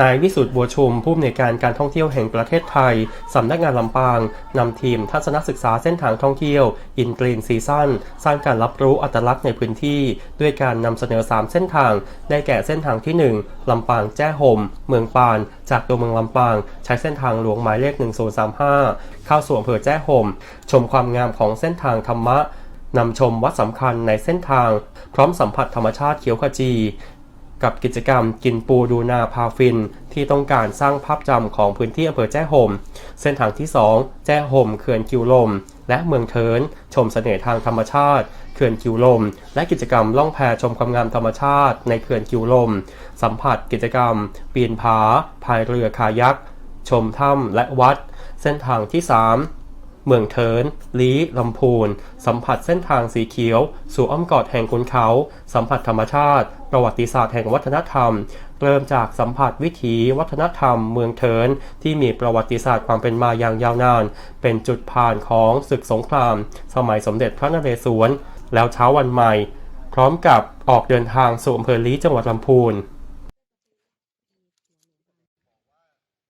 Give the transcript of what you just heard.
นายวิสุทธ์บัวชุมผู้อำนวยการการท่องเที่ยวแห่งประเทศไทย สำนักงานลำปาง นำทีมทัศนศึกษาเส้นทางท่องเที่ยวอินกรีนซีซั่นสร้างการรับรู้อัตลักษณ์ในพื้นที่ ด้วยการนำเสนอ 3 เส้นทาง ได้แก่เส้นทางที่ 1 ลำปางแจ้ห่ม เมืองปาน จากตัวเมืองลำปาง ใช้เส้นทางหลวงหมายเลข 1035 เข้าสู่อำเภอแจ้ห่ม ชมความงามของเส้นทางธรรมะนำชมวัดสำคัญในเส้นทาง พร้อมสัมผัสธรรมชาติเขียวขจี กับกิจกรรมกินปูดูนาพาฟิน ที่ต้องการสร้างภาพจำของพื้นที่อำเภอแจ้ห่มเส้นทางที่ 2 แจ้ห่มเขื่อนคิวลม และเมืองเทิน ชมเสน่ห์ทางธรรมชาติ เขื่อนคิวลม และกิจกรรมล่องแพชมความงามธรรมชาติ ในเขื่อนคิวลม สัมผัสกิจกรรม ปีนผาพายเรือคายัก ชมถ้ำและวัด เส้นทางที่ 3 เมืองเทินลีลำพูน สัมผัสเส้นทางสีเขียว สู่อ้อมกอดแห่งคุณเขา สัมผัสธรรมชาติ ประวัติศาสตร์แห่งวัฒนธรรม เริ่มจากสัมผัสวิถีวัฒนธรรม เมืองเทินที่มีประวัติศาสตร์ความเป็นมาอย่างยาวนาน เป็นจุดผ่านของศึกสงคราม สมัยสมเด็จพระนเรศวร แล้วเช้าวันใหม่ พร้อมกับออกเดินทางสู่อำเภอลีจังหวัดลำพูน